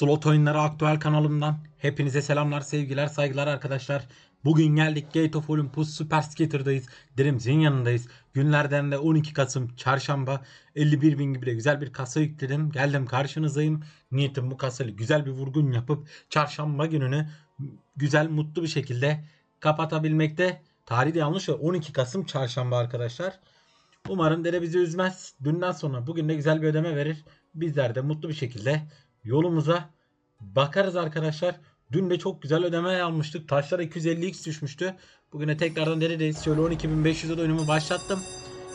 Slot Oyunları Aktüel kanalımdan hepinize selamlar, sevgiler, saygılar arkadaşlar. Bugün geldik Gate of Olympus Super Skater'dayız. Dreams'in yanındayız. Günlerden de 12 Kasım Çarşamba 51 bin gibi de güzel bir kasa yükledim. Geldim karşınızdayım. Niyetim bu kasayla güzel bir vurgun yapıp Çarşamba gününü güzel mutlu bir şekilde kapatabilmekte. Tarihi de yanlış var. 12 Kasım Çarşamba arkadaşlar. Umarım dere bizi üzmez. Dünden sonra bugün de güzel bir ödeme verir. Bizler de mutlu bir şekilde yolumuza bakarız arkadaşlar. Dün de çok güzel ödeme almıştık. Taşlara 250x düşmüştü. Bugüne tekrardan deredeyiz. Şöyle 12.500'e de oyunumu başlattım.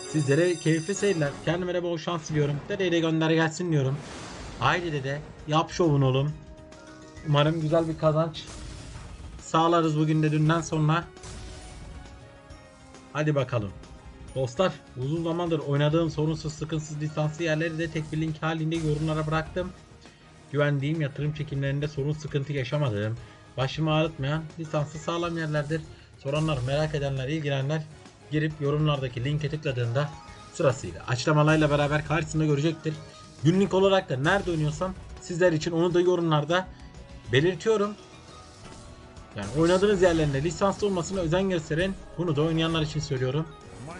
Sizlere keyifli seyirler. Kendime de bol şans diliyorum. Dereye de gönder gelsin diyorum. Haydi de yap şovunu oğlum. Umarım güzel bir kazanç sağlarız bugün de dünden sonra. Hadi bakalım. Dostlar uzun zamandır oynadığım sorunsuz sıkıntısız lisanslı yerleri de tek bir link halinde yorumlara bıraktım. Güvendiğim yatırım çekimlerinde sorun sıkıntı yaşamadığım, başımı ağrıtmayan lisanslı sağlam yerlerdir. Soranlar, merak edenler, ilgilenenler girip yorumlardaki linke tıkladığında sırasıyla açlamalarıyla beraber karşısında görecektir. Günlük olarak da nerede oynuyorsam sizler için onu da yorumlarda belirtiyorum. Yani oynadığınız yerlerinde lisanslı olmasına özen gösterin. Bunu da oynayanlar için söylüyorum.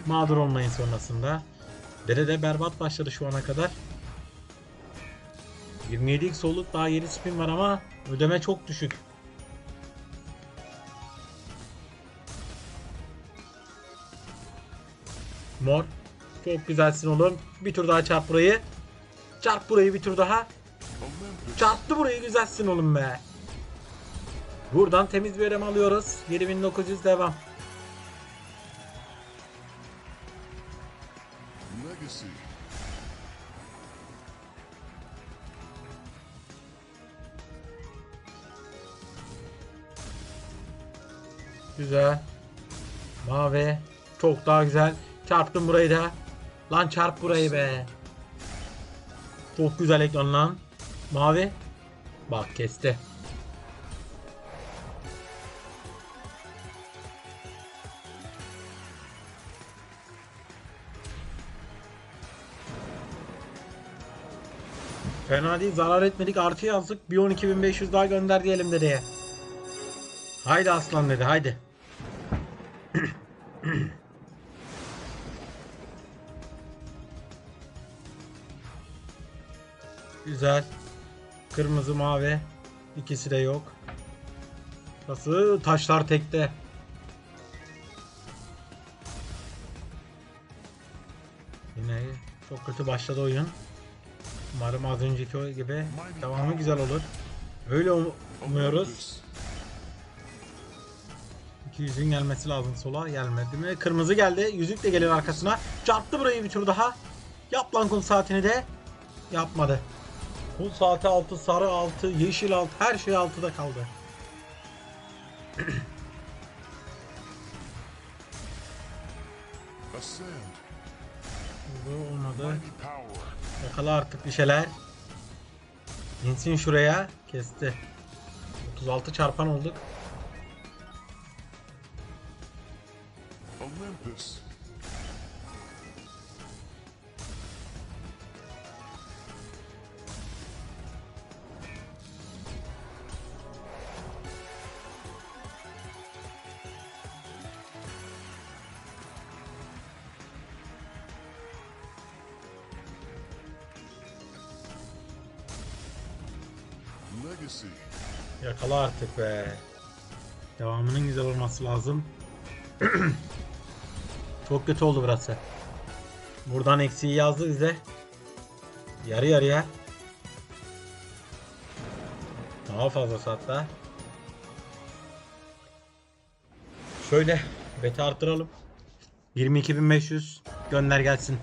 Mağdur olmayın sonrasında. Dere de berbat başladı şu ana kadar. 27 x olduk daha 7 spin var ama ödeme çok düşük. Mor. Çok güzelsin oğlum. Bir tur daha çarp burayı. Çarp burayı bir tur daha. Çarptı burayı güzelsin oğlum be. Buradan temiz bir ödeme alıyoruz. 7900 devam. Legacy. Güzel. Mavi. Çok daha güzel. Çarptım burayı da. Lan çarp burayı be. Çok güzel ekran lan. Mavi. Bak kesti. Fena değil zarar etmedik artı yazdık bir 12.500 daha gönder diyelim dedeye. Haydi aslan dedi haydi. Güzel. Kırmızı mavi. İkisi de yok. Nasıl? Taşlar tekte. Yine çok kötü başladı oyun. Umarım az önceki gibi devamı güzel olur. Öyle um- umuyoruz. Olympus. 200'ün gelmesi lazım sola gelmedi mi? Kırmızı geldi. Yüzük de gelir arkasına. Çarptı burayı bir tur daha. Yap lan kum saatini de. Yapmadı. Kum saati altı, sarı altı, yeşil altı her şey altıda kaldı. Bu olmadı. Yakala artık bir şeyler. İnsin şuraya. Kesti. 36 çarpan olduk. Olympus. Yakala artık be. Devamının güzel olması lazım. Çok kötü oldu burası. Buradan eksiği yazdı bize. Yarı yarıya. Daha fazla hatta. Şöyle beti arttıralım. 22.500 gönder gelsin.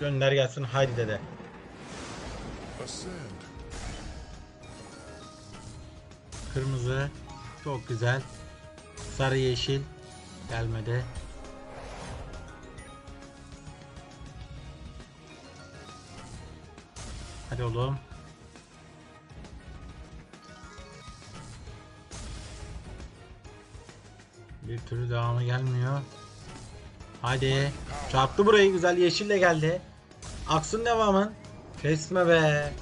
Gönder gelsin haydi dede. Kırmızı. Çok güzel. Sarı yeşil. Gelmedi. Hadi oğlum. Bir türlü devamı gelmiyor. Hadi. Çarptı burayı güzel yeşille geldi. Aksın devamın. Kesme be.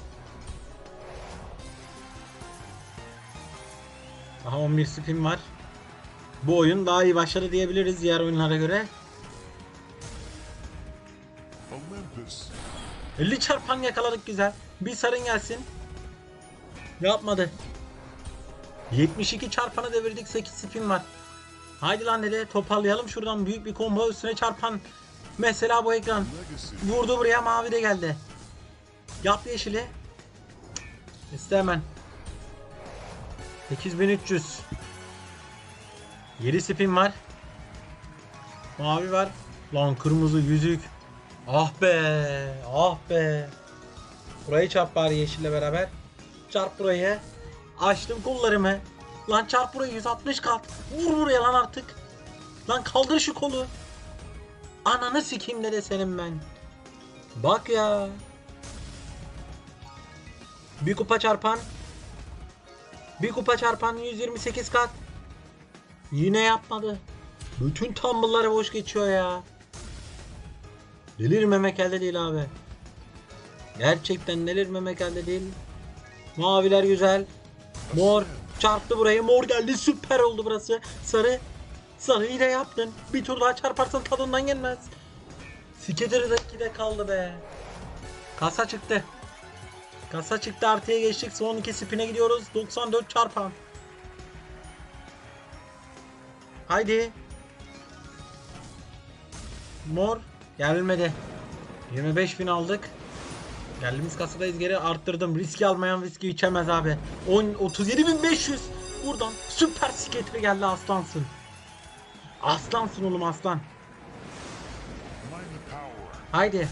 Aha 11 spin var. Bu oyun daha iyi başladı diyebiliriz diğer oyunlara göre. Olympus. 50 çarpan yakaladık güzel. Bir sarın gelsin. Yapmadı. 72 çarpanı devirdik 8 spin var. Haydi lan dede toparlayalım şuradan büyük bir combo üstüne çarpan. Mesela bu ekran. Vurdu buraya mavi de geldi. Yap yeşili. İste hemen. 8300. 7 spin var. Mavi var. Lan kırmızı yüzük. Ah be. Ah be. Burayı çarp bari yeşille beraber. Çarp burayı. Açtım kollarımı. Lan çarp burayı 160 kat. Vur buraya lan artık. Lan kaldır şu kolu. Ananı sikeyim de senin ben. Bak ya. Bir kupa çarpan. Bir kupa çarpan 128 kat. Yine yapmadı. Bütün tumble'ları boş geçiyor ya. Delirmemek elde değil abi. Gerçekten delirmemek elde değil. Maviler güzel. Mor çarptı burayı. Mor geldi. Süper oldu burası. Sarı. Sarıyı da yaptın. Bir tur daha çarparsan tadından gelmez. Skeeter'daki de kaldı be. Kasa çıktı. Kasa çıktı artıya geçtik. Son iki spine gidiyoruz. 94 çarpan. Haydi. Mor gelmedi. 25 bin aldık. Geldiğimiz kasadayız geri arttırdım. Riski almayan riski içemez abi. 10 37.500. Buradan süper skater geldi aslansın. Aslansın oğlum aslan. Haydi.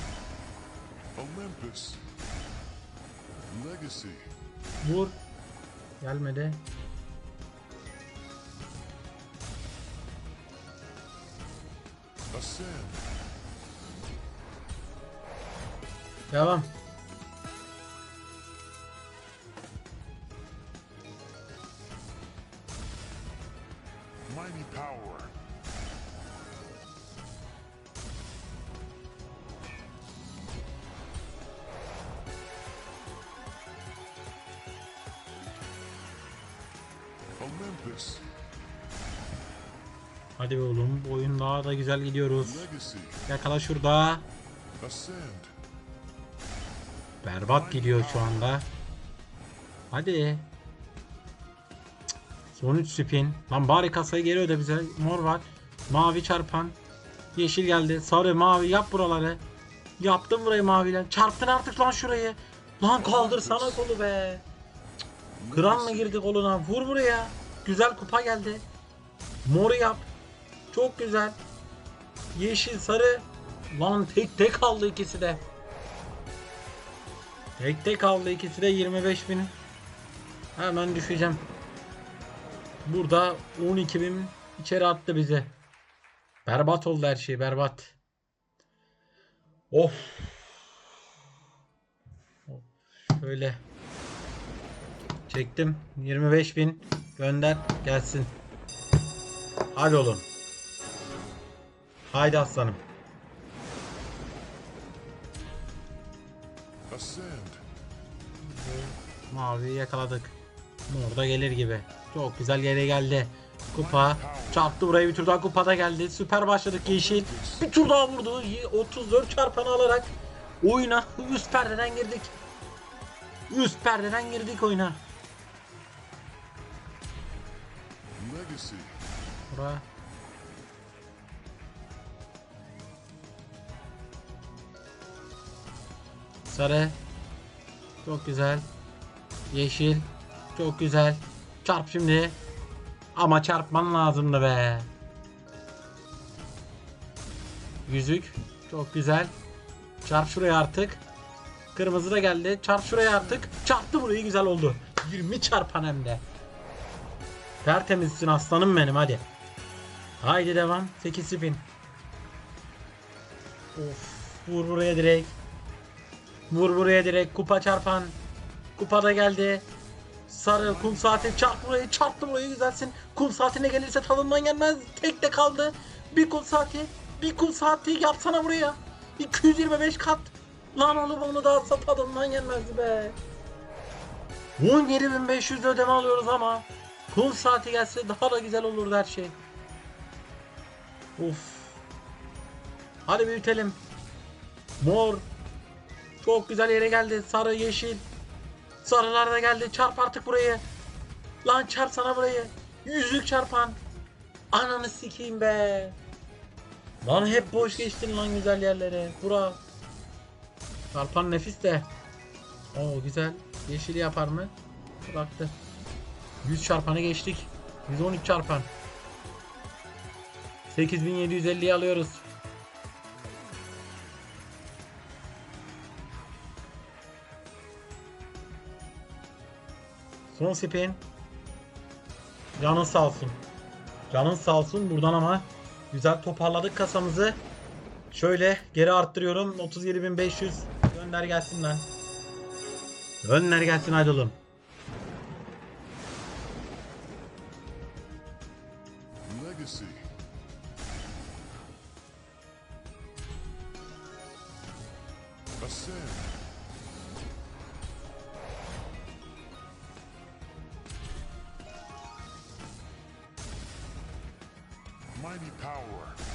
Vur. Gelmedi. Devam. Mighty power. Olympus. Hadi be oğlum. Bu oyun daha da güzel gidiyoruz. Yakala şurada. Berbat gidiyor şu anda. Hadi. Son 3 spin. Lan bari kasayı geri öde bize. Mor var. Mavi çarpan. Yeşil geldi. Sarı mavi yap buraları. Yaptım burayı maviyle. Çarptın artık lan şurayı. Lan kaldır sana kolu be. Kıran mı girdi koluna? Vur buraya. Güzel kupa geldi. Moru yap. Çok güzel. Yeşil sarı. Lan tek tek kaldı ikisi de. Tek tek kaldı ikisi de 25 bin. Hemen düşeceğim. Burada 12 bin içeri attı bizi. Berbat oldu her şey berbat. Of. Of, Şöyle. Çektim. 25 bin. Gönder gelsin. Hadi oğlum. Haydi aslanım. Mavi yakaladık. Mor da gelir gibi. Çok güzel yere geldi. Kupa. Çarptı burayı bir tur daha kupada geldi. Süper başladık yeşil. Bir tur daha vurdu. 34 çarpanı alarak oyuna üst perdeden girdik. Üst perdeden girdik oyuna. Bura. Sarı. Çok güzel. Yeşil. Çok güzel. Çarp şimdi. Ama çarpman lazımdı be. Yüzük. Çok güzel. Çarp şuraya artık. Kırmızı da geldi. Çarp şuraya artık. Çarptı burayı güzel oldu. 20 çarpan hem de. Tertemizsin aslanım benim hadi. Haydi devam. 8 spin. Of. Vur buraya direkt. Vur buraya direkt. Kupa çarpan. Kupa da geldi. Sarı kum saati çarp burayı çarptı burayı güzelsin. Kum saatine gelirse tadından gelmez. Tek de kaldı. Bir kum saati. Bir kum saati yapsana buraya. 225 kat. Lan oğlum onu da alsa tadından yenmezdi be. 17.500 ödeme alıyoruz ama kum saati gelse daha da güzel olurdu her şey. Of. Hadi büyütelim. Mor. Çok güzel yere geldi. Sarı, yeşil. Sarılar da geldi. Çarp artık burayı. Lan çarp sana burayı. Yüzlük çarpan. Ananı sikeyim be. Lan hep boş geçtin lan güzel yerlere. Bura. Çarpan nefis de. Oo güzel. Yeşili yapar mı? Bıraktı. 100 çarpanı geçtik. 113 çarpan. 8750'yi alıyoruz. Son spin. Canın sağ olsun. Canın sağ olsun buradan ama güzel toparladık kasamızı. Şöyle geri arttırıyorum. 37.500 gönder gelsin lan. Gönder gelsin haydi oğlum.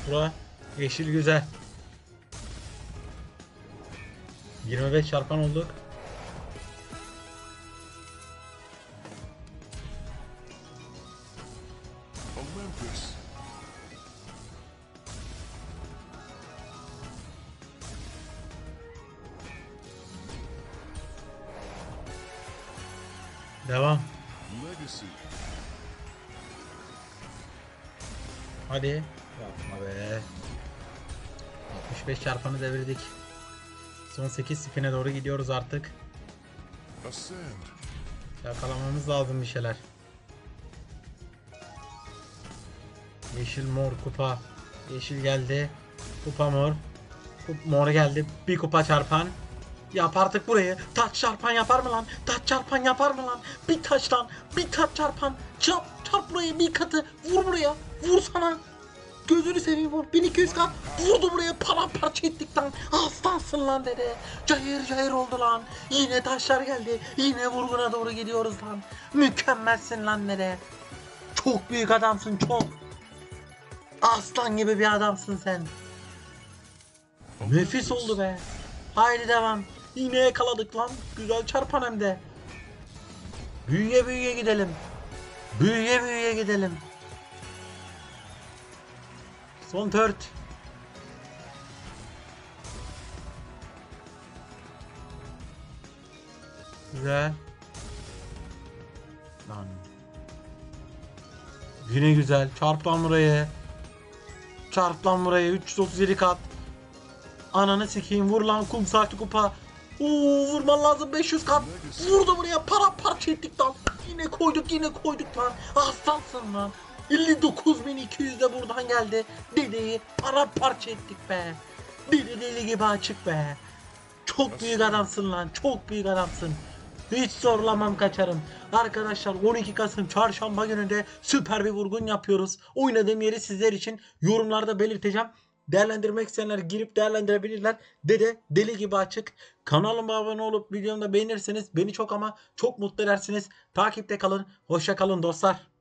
Bura yeşil güzel. 25 çarpan olduk. Devam. Hadi. Yapma be. 65 çarpanı devirdik. Son 8 spine doğru gidiyoruz artık. Yakalamamız lazım bir şeyler. Yeşil mor kupa. Yeşil geldi. Kupa mor. Kup mor geldi. Bir kupa çarpan. Yap artık burayı. Taç çarpan yapar mı lan? Taç çarpan yapar mı lan? Bir taç lan. Bir taç çarpan. Çarp, çarp burayı bir katı. Vur buraya. Vur sana. Gözünü seveyim vur. 1200 kat. Vurdu buraya. Paramparça ettik lan. Aslansın lan dede. Cayır cayır oldu lan. Yine taşlar geldi. Yine vurguna doğru gidiyoruz lan. Mükemmelsin lan dede. Çok büyük adamsın çok. Aslan gibi bir adamsın sen. Nefis oldu be. Haydi devam. Yine yakaladık lan. Güzel çarpan hem de. Büyüye büyüye gidelim. Büyüye büyüye gidelim. Son dört. Güzel. Lan. Yine güzel. Çarp lan burayı. Çarp lan burayı. 337 kat. Ananı sikeyim. Vur lan kum saati kupa. Oo vurman lazım 500 kat. Vurdu buraya para parça ettik lan. Yine koyduk yine koyduk lan. Aslansın lan. 59.200 de buradan geldi. Dedeyi para parça ettik be. Deli deli gibi açık be. Çok büyük adamsın lan. Çok büyük adamsın. Hiç zorlamam kaçarım. Arkadaşlar 12 Kasım çarşamba gününde süper bir vurgun yapıyoruz. Oynadığım yeri sizler için yorumlarda belirteceğim. Değerlendirmek isteyenler girip değerlendirebilirler. Dede deli gibi açık. Kanalıma abone olup videomu da beğenirseniz beni çok ama çok mutlu edersiniz. Takipte kalın. Hoşça kalın dostlar.